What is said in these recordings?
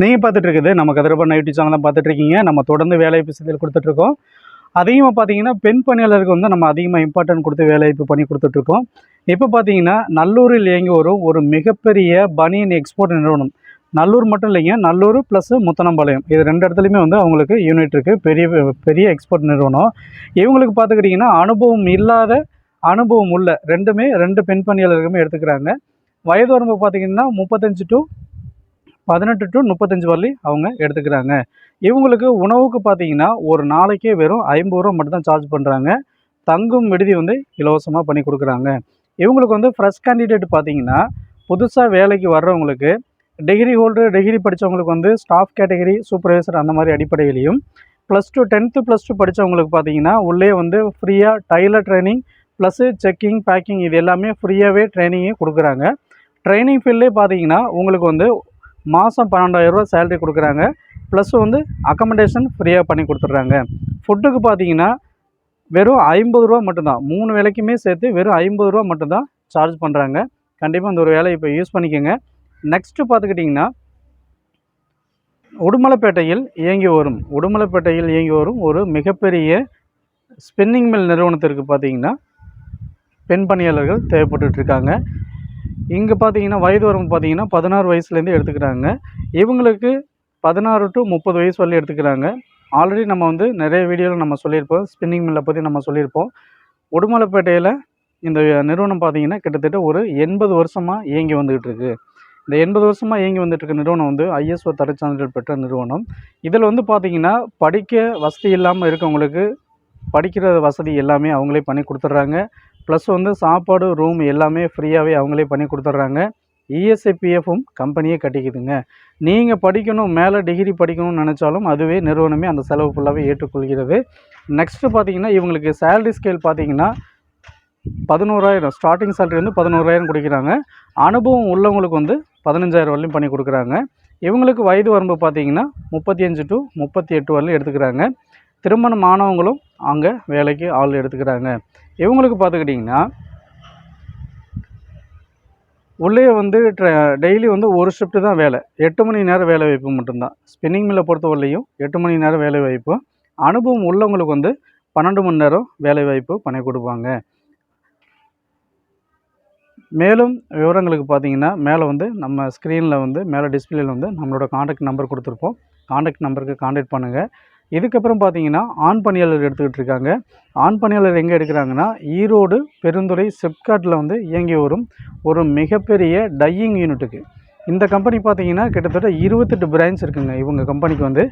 நீங்கள் பார்த்துட்ருக்குது நம்ம கதிரப்பண்ண YouTube channel தான் பார்த்துட்டு இருக்கீங்க நம்ம தொடர்ந்து வேலைவாய்ப்பு செய்தியில் கொடுத்துட்ருக்கோம். அதிகமாக பார்த்தீங்கன்னா பெண் பணியாளருக்கு வந்து நம்ம அதிகமாக இம்பார்ட்டன்ட் கொடுத்து வேலைவாய்ப்பு பண்ணி கொடுத்துட்ருக்கோம். இப்போ பார்த்தீங்கன்னா நல்லூரில் இயங்கி வரும் ஒரு மிகப்பெரிய பனியன் எக்ஸ்போர்ட் நிறுவனம். நல்லூர் மட்டும் இல்லைங்க நல்லூர் ப்ளஸ் முத்தனம்பாளையம். இது ரெண்டு இடத்துலையுமே வந்து அவங்களுக்கு யூனிட் இருக்குது பெரிய பெரிய எக்ஸ்போர்ட் நிறுவனம். இவங்களுக்கு பார்த்துக்கிட்டிங்கன்னா அனுபவம் இல்லாத அனுபவம் உள்ள ரெண்டுமே ரெண்டு பெண் பணியாளர்களுமே எடுத்துக்கிறாங்க. வயது வரம்பு பார்த்தீங்கன்னா முப்பத்தஞ்சு டு பதினெட்டு டு முப்பத்தஞ்சு வரலி அவங்க எடுத்துக்கிறாங்க. இவங்களுக்கு உணவுக்கு பார்த்தீங்கன்னா ஒரு நாளைக்கே வெறும் ஐம்பது ரூபா மட்டும் தான் சார்ஜ் பண்ணுறாங்க தங்கும் விடுதி வந்து இலவசமாக பண்ணி கொடுக்குறாங்க. இவங்களுக்கு வந்து ஃப்ரெஷ் கேண்டிடேட் பார்த்தீங்கன்னா புதுசாக வேலைக்கு வர்றவங்களுக்கு டிகிரி ஹோல்டர் டிகிரி படித்தவங்களுக்கு வந்து ஸ்டாஃப் கேட்டகரி சூப்பர்வைசர் அந்த மாதிரி அடிப்படையிலையும் plus two tenth plus two படித்தவங்களுக்கு பார்த்தீங்கன்னா உள்ளே வந்து ஃப்ரீயாக tailor training plus checking packing இது எல்லாமே ஃப்ரீயாகவே ட்ரைனிங்கே கொடுக்குறாங்க. ட்ரைனிங் ஃபீல்ட்லேயே பார்த்தீங்கன்னா உங்களுக்கு வந்து மாதம் பன்னெண்டாயிரரூவா சேலரி கொடுக்குறாங்க. ப்ளஸ் வந்து அக்கமடேஷன் ஃப்ரீயாக பண்ணி கொடுத்துட்றாங்க. ஃபுட்டுக்கு பார்த்தீங்கன்னா வெறும் ஐம்பது ரூபா மட்டும்தான். மூணு வேலைக்குமே சேர்த்து வெறும் ஐம்பது ரூபா மட்டும்தான் சார்ஜ் பண்ணுறாங்க கண்டிப்பாக அந்த ஒரு வேலையை இப்போ யூஸ் பண்ணிக்கோங்க. நெக்ஸ்ட்டு பார்த்துக்கிட்டிங்கன்னா உடுமலைப்பேட்டையில் இயங்கி வரும். உடுமலைப்பேட்டையில் இயங்கி வரும் ஒரு மிகப்பெரிய ஸ்பின்னிங் மில் நிறுவனத்திற்கு பார்த்தீங்கன்னா பெண் பணியாளர்கள் தேவைப்பட்டுருக்காங்க இங்கே பார்த்தீங்கன்னா வயது வரம்பு பார்த்தீங்கன்னா பதினாறு வயசுலேருந்து எடுத்துக்கிறாங்க. இவங்களுக்கு பதினாறு டு முப்பது வயசு வரலையும் எடுத்துக்கிறாங்க. ஆல்ரெடி நம்ம வந்து நிறைய வீடியோவில் நம்ம சொல்லியிருப்போம். ஸ்பின்னிங் மில்லை பற்றி நம்ம சொல்லியிருப்போம். உடுமலைப்பேட்டையில் இந்த நிறுவனம் பார்த்தீங்கன்னா கிட்டத்தட்ட ஒரு எண்பது வருஷமாக இயங்கி வந்துக்கிட்டு இருக்குது இந்த எண்பது வருஷமாக இயங்கி வந்துட்டு இருக்க நிறுவனம் வந்து ஐஎஸ்ஓ தரச்சான்றிதழ் பெற்ற நிறுவனம். இதில் வந்து பார்த்தீங்கன்னா படிக்க வசதி இல்லாமல் இருக்கவங்களுக்கு படிக்கிற வசதி எல்லாமே அவங்களே பண்ணி கொடுத்துட்றாங்க. ப்ளஸ் வந்து சாப்பாடு ரூம் எல்லாமே ஃப்ரீயாகவே அவங்களே பண்ணி கொடுத்துட்றாங்க. இஎஸ்ஐபிஎஃப்பும் கம்பெனியே கட்டிக்குதுங்க. நீங்கள் படிக்கணும் மேலே டிகிரி படிக்கணும்னு நினச்சாலும் அதுவே நிறுவனமே அந்த செலவு ஃபுல்லாகவே ஏற்றுக்கொள்கிறது. நெக்ஸ்ட்டு பார்த்தீங்கன்னா இவங்களுக்கு சேலரி ஸ்கேல் பார்த்தீங்கன்னா பதினோராயிரம் ஸ்டார்டிங் சேலரி வந்து பதினோராயிரம் கொடுக்குறாங்க. அனுபவம் உள்ளவங்களுக்கு வந்து பதினஞ்சாயிரம் வரலையும் பண்ணி கொடுக்குறாங்க. இவங்களுக்கு வயது வரம்பு பார்த்தீங்கன்னா முப்பத்தி அஞ்சு டு முப்பத்தி எட்டு வரலையும் எடுத்துக்கிறாங்க. திருமணம் ஆனவங்களும் அங்கே வேலைக்கு ஆள் எடுத்துக்கிறாங்க. இவங்களுக்கு பார்த்துக்கிட்டிங்கன்னா உள்ளே வந்து டெய்லி வந்து ஒரு ஷிஃப்ட்டு தான் வேலை. எட்டு மணி நேரம் வேலை வாய்ப்பு மட்டும்தான். ஸ்பின்னிங் மில்லை பொறுத்தவரையிலையும் எட்டு மணி நேரம் வேலை வாய்ப்பு. அனுபவம் உள்ளவங்களுக்கு வந்து பன்னெண்டு மணி நேரம் வேலை வாய்ப்பு பண்ணி கொடுப்பாங்க. மேலும் விவரங்களுக்கு பார்த்தீங்கன்னா மேலே வந்து நம்ம ஸ்க்ரீனில் வந்து மேலே டிஸ்பிளேயில் வந்து நம்மளோட காண்டாக்ட் நம்பர் கொடுத்துருப்போம். காண்டாக்ட் நம்பருக்கு காண்டாக்ட் பண்ணுங்கள் இதுக்கப்புறம் பார்த்தீங்கன்னா ஆண் பணியாளர் எடுத்துக்கிட்டு இருக்காங்க. ஆண் பணியாளர் எங்கே எடுக்கிறாங்கன்னா ஈரோடு பெருந்துறை சிப்காட்டில் வந்து இயங்கி வரும் ஒரு மிகப்பெரிய டையிங் யூனிட்டுக்கு இந்த கம்பெனி பார்த்தீங்கன்னா கிட்டத்தட்ட இருபத்தெட்டு பிரான்ச் இருக்குங்க. இவங்க கம்பெனிக்கு வந்து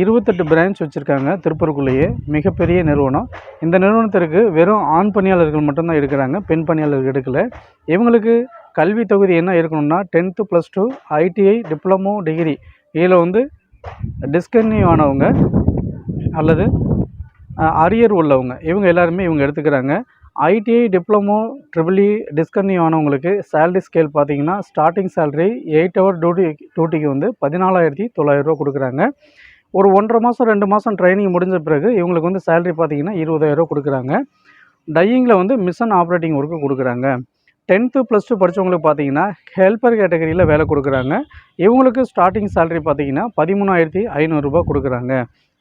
இருபத்தெட்டு பிரான்ச் வச்சுருக்காங்க திருப்பூருக்குள்ளேயே. மிகப்பெரிய நிறுவனம். இந்த நிறுவனத்திற்கு வெறும் ஆண் பணியாளர்கள் மட்டும்தான் எடுக்கிறாங்க பெண் பணியாளர்கள் எடுக்கல. இவங்களுக்கு கல்வி தகுதி என்ன இருக்கணும்னா tenth plus two ITI diploma degree இதில் வந்து டிஸ்கன்யூ ஆனவங்க அல்லது அரியர் உள்ளவங்க. இவங்க எல்லாருமே இவங்க எடுத்துக்கிறாங்க. ITI diploma triple E discontinue ஆனவங்களுக்கு salary scale பார்த்தீங்கன்னா starting salary eight hour duty டியூட்டிக்கு வந்து பதினாலாயிரத்தி தொள்ளாயிரரூவா கொடுக்குறாங்க. ஒரு ஒன்றரை மாதம் ரெண்டு மாதம் ட்ரைனிங் முடிஞ்ச பிறகு இவங்களுக்கு வந்து சேலரி பார்த்தீங்கன்னா இருபதாயிரரூவா கொடுக்குறாங்க. டையிங்கில் வந்து மிஷன் ஆப்ரேட்டிங் ஒர்க்கு கொடுக்குறாங்க. டென்த்து ப்ளஸ் டூ படித்தவங்களுக்கு பார்த்தீங்கன்னா ஹெல்ப்பர் கேட்டகரியில் வேலை கொடுக்குறாங்க. இவங்களுக்கு ஸ்டார்டிங் சேலரி பார்த்தீங்கன்னா பதிமூணாயிரத்தி ஐநூறுரூபா கொடுக்குறாங்க.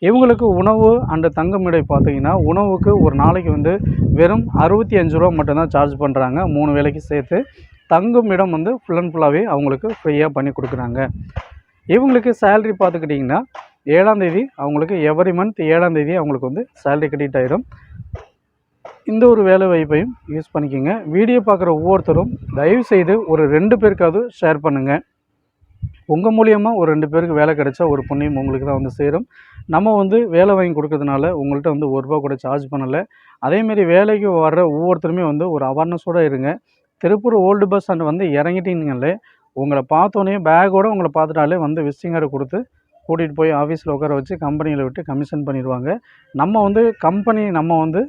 இவங்களுக்கு உணவு அண்டு தங்குமிடை பார்த்தீங்கன்னா உணவுக்கு ஒரு நாளைக்கு வந்து வெறும் அறுபத்தி அஞ்சு ரூபா மட்டும்தான் சார்ஜ் பண்ணுறாங்க மூணு வேலைக்கு சேர்த்து தங்கும் இடம் வந்து ஃபுல் அண்ட் ஃபுல்லாகவே அவங்களுக்கு ஃப்ரீயாக பண்ணி கொடுக்குறாங்க. இவங்களுக்கு சேலரி பார்த்துக்கிட்டிங்கன்னா ஏழாந்தேதி அவங்களுக்கு எவரி மந்த் ஏழாந்தேதி அவங்களுக்கு வந்து சேலரி கிரெடிட் ஆகிடும் இந்த ஒரு வேலை வாய்ப்பையும் யூஸ் பண்ணிக்கோங்க. வீடியோ பார்க்குற ஒவ்வொருத்தரும் தயவு செய்து ஒரு ரெண்டு பேருக்காவது ஷேர் பண்ணுங்கள் உங்கள் மூலியமாக ஒரு ரெண்டு பேருக்கு வேலை கிடைச்சா ஒரு புண்ணியம் உங்களுக்கு தான் வந்து சேரும். நம்ம வந்து வேலை வாங்கி கொடுக்கறதுனால உங்கள்கிட்ட வந்து ஒரு ரூபா கூட சார்ஜ் பண்ணலை. அதேமாரி வேலைக்கு வர்ற ஒவ்வொருத்தருமே வந்து ஒரு அவேர்னஸோடு இருங்க. திருப்பூர் ஓல்டு பஸ் ஸ்டாண்ட் வந்து இறங்கிட்டீங்கனாலே உங்களை பார்த்தோன்னே பேக்கோடு உங்களை பார்த்துட்டாலே வந்து விசிட்டிங் கார்டு கொடுத்து கூட்டிகிட்டு போய் ஆஃபீஸில் உட்கார வச்சு கம்பெனியில் விட்டு கமிஷன் பண்ணிடுவாங்க. நம்ம வந்து கம்பெனி நம்ம வந்து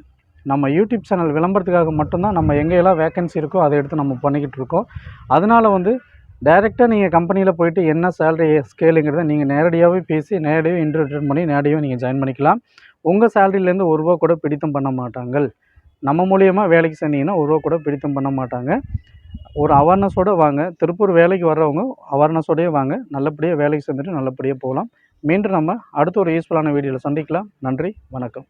நம்ம யூடியூப் சேனல் விளம்பரத்துக்காக மட்டும்தான் நம்ம எங்கேயெல்லாம் வேக்கன்சி இருக்கோ அதை எடுத்து நம்ம பண்ணிக்கிட்டு இருக்கோம். அதனால் வந்து டைரெக்டாக நீங்கள் கம்பெனியில் போயிட்டு என்ன சேலரி ஸ்கேலுங்கிறத நீங்கள் நேரடியாகவே பேசி நேரடியாக இன்டர்வியூ அட்டன் பண்ணி நேரடியாக நீங்கள் ஜாயின் பண்ணிக்கலாம். உங்கள் சேலரியிலேருந்து ஒரு ரூபா கூட பிடித்தம் பண்ண மாட்டாங்கள் நம்ம மூலியமாக வேலைக்கு சேர்ந்தீங்கன்னா ஒரு ரூபா கூட பிடித்தம் பண்ண மாட்டாங்க. ஒரு அவேர்னஸோடு வாங்க. திருப்பூர் வேலைக்கு வர்றவங்க அவேர்னஸோடயே வாங்க. நல்லபடியாக வேலைக்கு செஞ்சுட்டு நல்லபடியாக போகலாம். மீண்டும் நம்ம அடுத்த ஒரு யூஸ்ஃபுல்லான வீடியோவில் சந்திக்கலாம். நன்றி வணக்கம்.